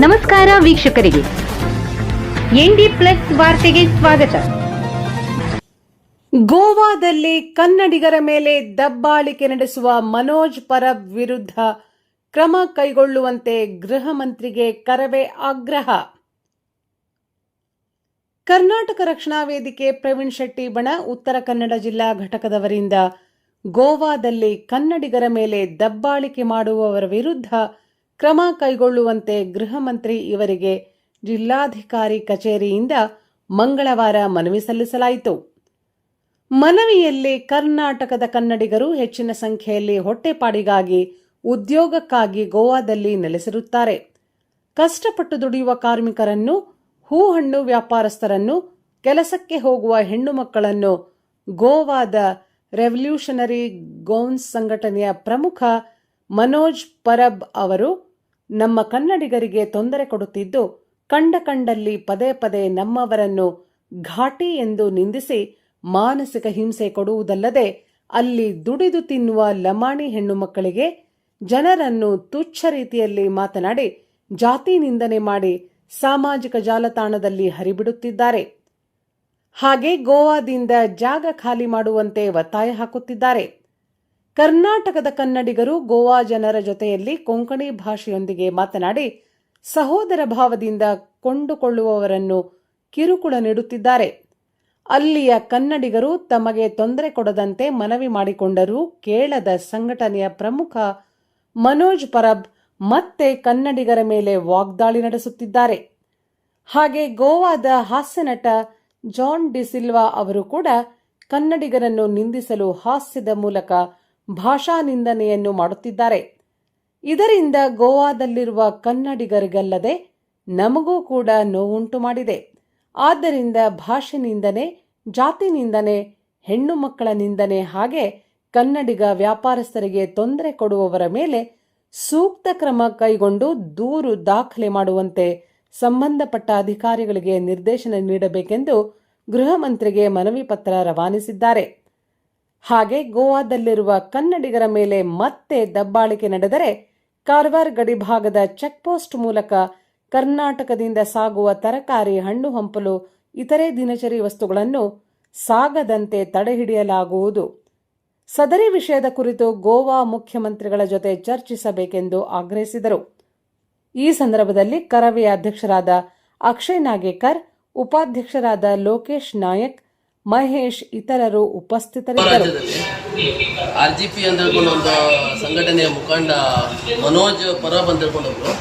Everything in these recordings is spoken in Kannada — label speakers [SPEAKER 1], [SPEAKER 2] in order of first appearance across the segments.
[SPEAKER 1] ನಮಸ್ಕಾರ ವೀಕ್ಷಕರಿಗೆ. ಎನ್ಡಿ ಪ್ಲಸ್ ವಾರ್ತೆಗೆ ಸ್ವಾಗತ.
[SPEAKER 2] ಗೋವಾದಲ್ಲಿ ಕನ್ನಡಿಗರ ಮೇಲೆ ದಬ್ಬಾಳಿಕೆ ನಡೆಸುವ ಮನೋಜ್ ಪರಬ್ ವಿರುದ್ಧ ಕ್ರಮ ಕೈಗೊಳ್ಳುವಂತೆ ಗೃಹ ಮಂತ್ರಿಗೆ ಕರವೇ ಆಗ್ರಹ. ಕರ್ನಾಟಕ ರಕ್ಷಣಾ ವೇದಿಕೆ ಪ್ರವೀಣ್ ಶೆಟ್ಟಿ ಬಣ ಉತ್ತರ ಕನ್ನಡ ಜಿಲ್ಲಾ ಘಟಕದವರಿಂದ ಗೋವಾದಲ್ಲಿ ಕನ್ನಡಿಗರ ಮೇಲೆ ದಬ್ಬಾಳಿಕೆ ಮಾಡುವವರ ವಿರುದ್ಧ ಕ್ರಮ ಕೈಗೊಳ್ಳುವಂತೆ ಗೃಹ ಮಂತ್ರಿ ಇವರಿಗೆ ಜಿಲ್ಲಾಧಿಕಾರಿ ಕಚೇರಿಯಿಂದ ಮಂಗಳವಾರ ಮನವಿ ಸಲ್ಲಿಸಲಾಯಿತು. ಮನವಿಯಲ್ಲಿ ಕರ್ನಾಟಕದ ಕನ್ನಡಿಗರು ಹೆಚ್ಚಿನ ಸಂಖ್ಯೆಯಲ್ಲಿ ಹೊಟ್ಟೆಪಾಡಿಗಾಗಿ ಉದ್ಯೋಗಕ್ಕಾಗಿ ಗೋವಾದಲ್ಲಿ ನೆಲೆಸಿರುತ್ತಾರೆ. ಕಷ್ಟಪಟ್ಟು ದುಡಿಯುವ ಕಾರ್ಮಿಕರನ್ನು, ಹೂಹಣ್ಣು ವ್ಯಾಪಾರಸ್ಥರನ್ನು, ಕೆಲಸಕ್ಕೆ ಹೋಗುವ ಹೆಣ್ಣು ಮಕ್ಕಳನ್ನು ಗೋವಾದ ರೆವಲ್ಯೂಷನರಿ ಗೌನ್ಸ್ ಸಂಘಟನೆಯ ಪ್ರಮುಖ ಮನೋಜ್ ಪರಬ್ ಅವರು ನಮ್ಮ ಕನ್ನಡಿಗರಿಗೆ ತೊಂದರೆ ಕೊಡುತ್ತಿದ್ದು ಕಂಡ ಕಂಡಲ್ಲಿ ಪದೇ ಪದೇ ನಮ್ಮವರನ್ನು ಘಾಟಿ ಎಂದು ನಿಂದಿಸಿ ಮಾನಸಿಕ ಹಿಂಸೆ ಕೊಡುವುದಲ್ಲದೆ ಅಲ್ಲಿ ದುಡಿದು ತಿನ್ನುವ ಲಮಾಣಿ ಹೆಣ್ಣು ಮಕ್ಕಳಿಗೆ ಜನರನ್ನು ತುಚ್ಛ ರೀತಿಯಲ್ಲಿ ಮಾತನಾಡಿ ಜಾತಿ ನಿಂದನೆ ಮಾಡಿ ಸಾಮಾಜಿಕ ಜಾಲತಾಣದಲ್ಲಿ ಹರಿಬಿಡುತ್ತಿದ್ದಾರೆ. ಹಾಗೆ ಗೋವಾದಿಂದ ಜಾಗ ಖಾಲಿ ಮಾಡುವಂತೆ ಒತ್ತಾಯ ಹಾಕುತ್ತಿದ್ದಾರೆ. ಕರ್ನಾಟಕದ ಕನ್ನಡಿಗರು ಗೋವಾ ಜನರ ಜೊತೆಯಲ್ಲಿ ಕೊಂಕಣಿ ಭಾಷೆಯೊಂದಿಗೆ ಮಾತನಾಡಿ ಸಹೋದರ ಭಾವದಿಂದ ಕೊಂಡುಕೊಳ್ಳುವವರನ್ನು ಕಿರುಕುಳ ನೀಡುತ್ತಿದ್ದಾರೆ. ಅಲ್ಲಿಯ ಕನ್ನಡಿಗರು ತಮಗೆ ತೊಂದರೆ ಕೊಡದಂತೆ ಮನವಿ ಮಾಡಿಕೊಂಡರೂ ಕೇಳದ ಸಂಘಟನೆಯ ಪ್ರಮುಖ ಮನೋಜ್ ಪರಬ್ ಮತ್ತೆ ಕನ್ನಡಿಗರ ಮೇಲೆ ವಾಗ್ದಾಳಿ ನಡೆಸುತ್ತಿದ್ದಾರೆ. ಹಾಗೆ ಗೋವಾದ ಹಾಸ್ಯನಟ ಜಾನ್ ಡಿಸಿಲ್ವಾ ಅವರು ಕೂಡ ಕನ್ನಡಿಗರನ್ನು ನಿಂದಿಸಲು ಹಾಸ್ಯದ ಮೂಲಕ ಭಾಷಾ ನಿಂದನೆಯನ್ನು ಮಾಡುತ್ತಿದ್ದಾರೆ. ಇದರಿಂದ ಗೋವಾದಲ್ಲಿರುವ ಕನ್ನಡಿಗರಿಗಲ್ಲದೆ ನಮಗೂ ಕೂಡ ನೋವುಂಟು ಮಾಡಿದೆ. ಆದ್ದರಿಂದ ಭಾಷೆ ನಿಂದನೆ ಜಾತಿ ನಿಂದನೆ ಹೆಣ್ಣು ಮಕ್ಕಳ ನಿಂದನೆ ಹಾಗೆ ಕನ್ನಡಿಗ ವ್ಯಾಪಾರಸ್ಥರಿಗೆ ತೊಂದರೆ ಕೊಡುವವರ ಮೇಲೆ ಸೂಕ್ತ ಕ್ರಮ ಕೈಗೊಂಡು ದೂರು ದಾಖಲೆ ಮಾಡುವಂತೆ ಸಂಬಂಧಪಟ್ಟ ಅಧಿಕಾರಿಗಳಿಗೆ ನಿರ್ದೇಶನ ನೀಡಬೇಕೆಂದು ಗೃಹ ಮಂತ್ರಿಗೆ ಮನವಿ ಪತ್ರ ರವಾನಿಸಿದ್ದಾರೆ. ಹಾಗೆ ಗೋವಾದಲ್ಲಿರುವ ಕನ್ನಡಿಗರ ಮೇಲೆ ಮತ್ತೆ ದಬ್ಬಾಳಿಕೆ ನಡೆದರೆ ಕಾರವಾರ ಗಡಿಭಾಗದ ಚೆಕ್ಪೋಸ್ಟ್ ಮೂಲಕ ಕರ್ನಾಟಕದಿಂದ ಸಾಗುವ ತರಕಾರಿ, ಹಣ್ಣು ಹಂಪಲು, ಇತರೆ ದಿನಚರಿ ವಸ್ತುಗಳನ್ನು ಸಾಗದಂತೆ ತಡೆಹಿಡಿಯಲಾಗುವುದು. ಸದರಿ ವಿಷಯದ ಕುರಿತು ಗೋವಾ ಮುಖ್ಯಮಂತ್ರಿಗಳ ಜೊತೆ ಚರ್ಚಿಸಬೇಕೆಂದು ಆಗ್ರಹಿಸಿದರು. ಈ ಸಂದರ್ಭದಲ್ಲಿ ಕರವೇ ಅಧ್ಯಕ್ಷರಾದ ಅಕ್ಷಯ್ ನಾಗೇಕರ್, ಉಪಾಧ್ಯಕ್ಷರಾದ ಲೋಕೇಶ್ ನಾಯಕ್ ಮಹೇಶ್ ಇತರರು ಉಪಸ್ಥಿತರಿದ್ದರು.
[SPEAKER 3] ಆರ್ ಜಿ ಪಿ ಅಂತ ಹೇಳ್ಕೊಂಡು ಒಂದು ಸಂಘಟನೆಯ ಮುಖಂಡ ಮನೋಜ್ ಪರಬ್ ಅಂತ ಹೇಳ್ಕೊಂಡು ಒಬ್ರು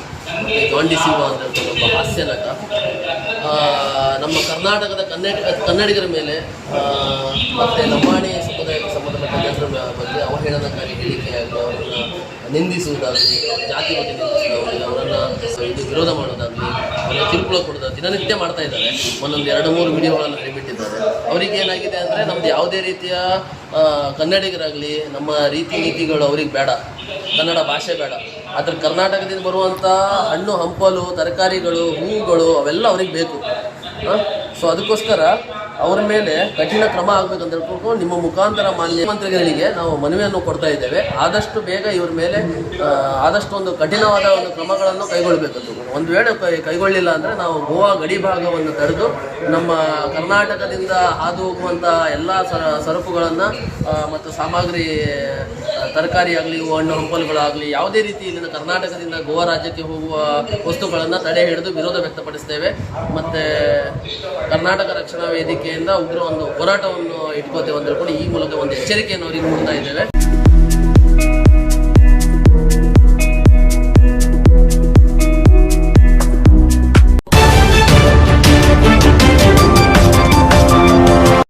[SPEAKER 3] ಸಿಂಹ ಅಂತ ಹೇಳ್ಕೊಂಡು ಒಬ್ಬ ಹಾಸ್ಯ ನಟ. ನಮ್ಮ ಕರ್ನಾಟಕದ ಕನ್ನಡ, ಕನ್ನಡಿಗರ ಮೇಲೆ ಮತ್ತೆ ಲಂಬಾಣಿ ಸಮುದಾಯಕ್ಕೆ ಸಂಬಂಧಪಟ್ಟ ಜನರ ಬಗ್ಗೆ ಅವಹೇಳನಕಾರಿ ಹೇಳಿಕೆಯಾಗಲಿ ಅವರನ್ನು ನಿಂದಿಸುವುದಾಗಲಿ, ಜಾತಿ ಬಗ್ಗೆ ನಿಂದಿಸುವುದಾಗಲಿ, ಅವರನ್ನು ವಿರೋಧ ಮಾಡೋದಾಗಲಿ ಕಿರುಕುಳ ಕೊಡೋದು ದಿನನಿತ್ಯ ಮಾಡ್ತಾ ಇದ್ದಾರೆ. ಒಂದೊಂದು ಎರಡು ಮೂರು ವಿಡಿಯೋಗಳನ್ನು ಹರಿಬಿಟ್ಟಿದ್ದಾರೆ ಅವರಿಗೆ ಏನಾಗಿದೆ ಅಂದರೆ ನಮ್ದು ಯಾವುದೇ ರೀತಿಯ ಕನ್ನಡಿಗರಾಗಲಿ, ನಮ್ಮ ರೀತಿ ನೀತಿಗಳು ಅವ್ರಿಗೆ ಬೇಡ. ಕನ್ನಡ ಭಾಷೆ ಬೇಡ. ಆದರೆ ಕರ್ನಾಟಕದಿಂದ ಬರುವಂಥ ಹಣ್ಣು, ಹಂಪಲು, ತರಕಾರಿಗಳು, ಹೂವುಗಳು, ಅವೆಲ್ಲ ಅವ್ರಿಗೆ ಬೇಕು. ಸೊ ಅದಕ್ಕೋಸ್ಕರ ಅವರ ಮೇಲೆ ಕಠಿಣ ಕ್ರಮ ಆಗ್ಬೇಕಂತ ಹೇಳ್ಕೊಂಡು ನಿಮ್ಮ ಮುಖಾಂತರ ಮಾನ್ಯ ಮಂತ್ರಿಗಳಿಗೆ ನಾವು ಮನವಿಯನ್ನು ಕೊಡ್ತಾ ಇದ್ದೇವೆ. ಆದಷ್ಟು ಬೇಗ ಇವರ ಮೇಲೆ ಆದಷ್ಟು ಒಂದು ಕಠಿಣವಾದ ಒಂದು ಕ್ರಮಗಳನ್ನು ಕೈಗೊಳ್ಳಬೇಕಂತ. ಒಂದು ವೇಳೆ ಕೈಗೊಳ್ಳಿಲ್ಲ ಅಂದರೆ ನಾವು ಗೋವಾ ಗಡಿ ಭಾಗವನ್ನು ತಡೆದು ನಮ್ಮ ಕರ್ನಾಟಕದಿಂದ ಹಾದು ಹೋಗುವಂತಹ ಎಲ್ಲ ಸರ, ಸರಕುಗಳನ್ನು ಮತ್ತು ಸಾಮಗ್ರಿ ತರಕಾರಿ ಆಗಲಿ, ಹಣ್ಣು ಹಂಪಲುಗಳಾಗಲಿ, ಯಾವುದೇ ರೀತಿ ಇಲ್ಲಿನ ಕರ್ನಾಟಕದಿಂದ ಗೋವಾ ರಾಜ್ಯಕ್ಕೆ ಹೋಗುವ ವಸ್ತುಗಳನ್ನು ತಡೆ ಹಿಡಿದು ವಿರೋಧ ವ್ಯಕ್ತಪಡಿಸ್ತೇವೆ. ಮತ್ತು ಕರ್ನಾಟಕ ರಕ್ಷಣಾ ವೇದಿಕೆಯಿಂದ ಉಗ್ರ ಒಂದು ಹೋರಾಟವನ್ನು ಇಟ್ಕೋತೇವೆ ಅಂತ ಹೇಳ್ಕೊಂಡು ಈ ಮೂಲಕ ಒಂದು ಎಚ್ಚರಿಕೆಯನ್ನು ಅವರಿಗೆ ಕೊಡ್ತಾ ಇದ್ದೇವೆ.